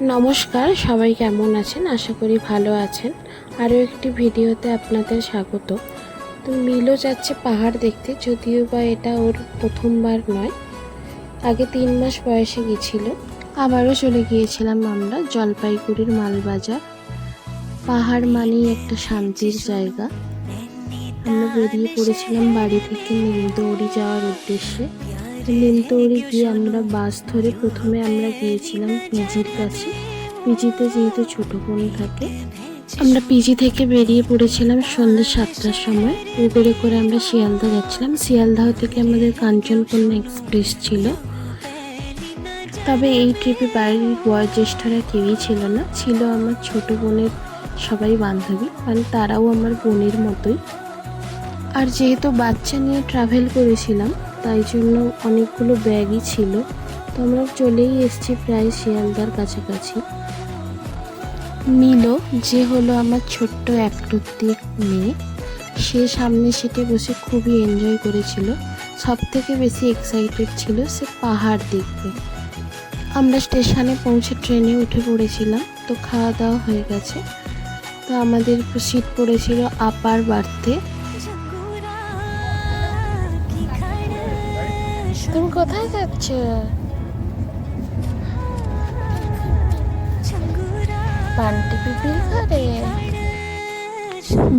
নমস্কার, সবাই কেমন আছেন? আশা করি ভালো আছেন। আরও একটি ভিডিওতে আপনাদের স্বাগত। তো মিলো যাচ্ছে পাহাড় দেখতে, যদিও বা এটা ওর প্রথমবার নয়। আগে তিন মাস বয়সে গেছিল। আবারও চলে গিয়েছিলাম আমরা, জলপাইগুড়ির মালবাজার। পাহাড় মানেই একটা শান্তির জায়গা। আমরা বেরিয়ে পড়েছিলাম বাড়ি থেকে নিমদৌড়ি যাওয়ার উদ্দেশ্যে। নিমতৌড়ি গিয়ে আমরা বাস ধরে প্রথমে আমরা গিয়েছিলাম পিজির কাছে। পিজিতে যেহেতু ছোটো বোন থাকে, আমরা পিজি থেকে বেরিয়ে পড়েছিলাম সন্ধ্যে সাতটার সময়। উবেরে করে আমরা শিয়ালদা যাচ্ছিলাম। শিয়ালদাহ থেকে আমাদের কাঞ্চনকন্যা এক্সপ্রেস ছিল। তবে এই ট্রিপে বাড়ির বয়োজ্যেষ্ঠরা কেউই ছিল না। ছিল আমার ছোট বোনের সবাই বান্ধবী মানে তারাও আমার বোনের মতোই। আর যেহেতু বাচ্চা নিয়ে ট্রাভেল করেছিলাম তাই জন্য অনেকগুলো ব্যাগই ছিল। তো আমরা চলেই এসেছি প্রায় শিয়ালদার কাছাকাছি। মিলো যে হলো আমার ছোট্ট একটুত্তি মেয়ে, সে সামনে সিটে বসে খুবই এনজয় করেছিল। সব থেকে বেশি এক্সাইটেড ছিল সে পাহাড় দেখবে আমরা স্টেশনে পৌঁছে ট্রেনে উঠে পড়েছিলাম, তো খাওয়া দাওয়া হয়ে গেছে। তো আমাদের সিট পড়েছিল আপার বার্থে তুমি কোথায় যাচ্ছ? ঘরে।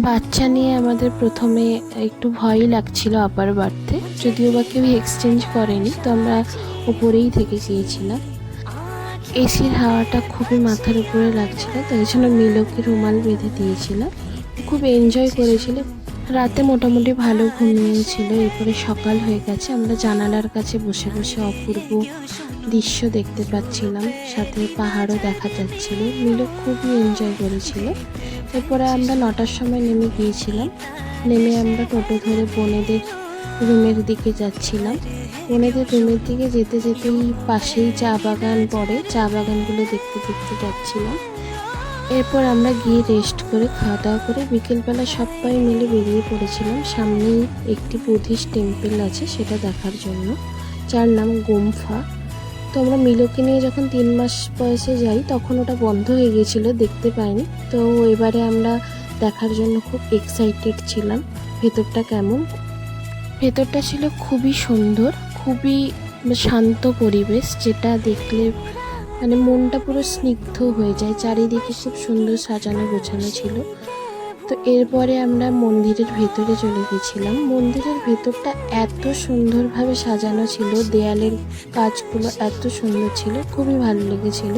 বাচ্চা নিয়ে আমাদের প্রথমে একটু ভয়ই লাগছিল আপার বাড়তে। যদিও বা কেউ এক্সচেঞ্জ করেনি, তো আমরা উপরেই থেকে গিয়েছিলাম। এসির হাওয়াটা খুবই মাথার উপরে লাগছিল, তাই জন্য মিলোকে রুমাল বেঁধে দিয়েছিলাম। খুব এনজয় করেছিল রাতে মোটামুটি ভালো ঘুমিয়েছিল এরপরে সকাল হয়ে গেছে। আমরা জানালার কাছে বসে বসে অপূর্ব দৃশ্য দেখতে পাচ্ছিলাম, সাথে পাহাড়ও দেখা যাচ্ছিল, মিলো খুবই এনজয় করেছিল। এরপরে আমরা নটার সময় নেমে গিয়েছিলাম, নেমে আমরা টোটো ধরে বোনেদের রুমের দিকে যাচ্ছিলাম। বোনেদের রুমের দিকে যেতে যেতেই পাশেই চা বাগান পড়ে, চা বাগানগুলো দেখতে দেখতে যাচ্ছিলাম। এরপর আমরা গিয়ে রেস্ট করে খাওয়া দাওয়া করে বিকেলবেলা সবাই মিলে বেরিয়ে পড়েছিলাম। সামনেই একটি বুদ্ধিস্ট টেম্পল আছে, সেটা দেখার জন্য। যার নাম গুমফা। তো আমরা মিলোকে নিয়ে যখন তিন মাস বয়সে যাই, তখন ওটা বন্ধ হয়ে গিয়েছিল, দেখতে পাইনি। তো এবারে আমরা দেখার জন্য খুব এক্সাইটেড ছিলাম। ভেতরটা কেমন? ভেতরটা ছিল খুবই সুন্দর, খুবই শান্ত পরিবেশ, যেটা দেখলে মানে মনটা পুরো স্নিগ্ধ হয়ে যায়, চারিদিকে খুব সুন্দর সাজানো গোছানো ছিল। তো এরপরে আমরা মন্দিরের ভেতরে চলে গেছিলাম। মন্দিরের ভেতরটা এত সুন্দরভাবে সাজানো ছিল, দেয়ালের কাজগুলো এত সুন্দর ছিল, খুবই ভালো লেগেছিল।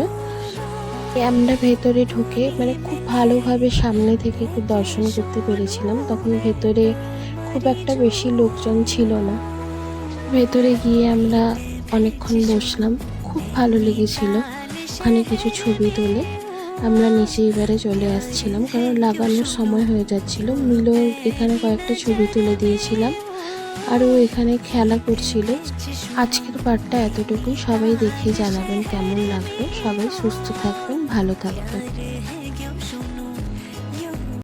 আমরা ভেতরে ঢুকে মানে খুব ভালোভাবে সামনে থেকে খুব দর্শন করতে পেরেছিলাম। তখন ভেতরে খুব একটা বেশি লোকজন ছিল না। ভেতরে গিয়ে আমরা অনেকক্ষণ বসলাম, খুব ভালো লেগেছিল। ওখানে কিছু ছবি তুলে আমরা নিচে এবারে চলে আসছিলাম, কারণ লাগানোর সময় হয়ে যাচ্ছিল। মিলো এখানে কয়েকটা ছবি তুলে দিয়েছিলাম, আর ও এখানে খেলা করছিল। আজকের পার্টটা এতটুকু সবাই দেখে জানাবেন কেমন লাগবে সবাই সুস্থ থাকবেন, ভালো থাকবেন।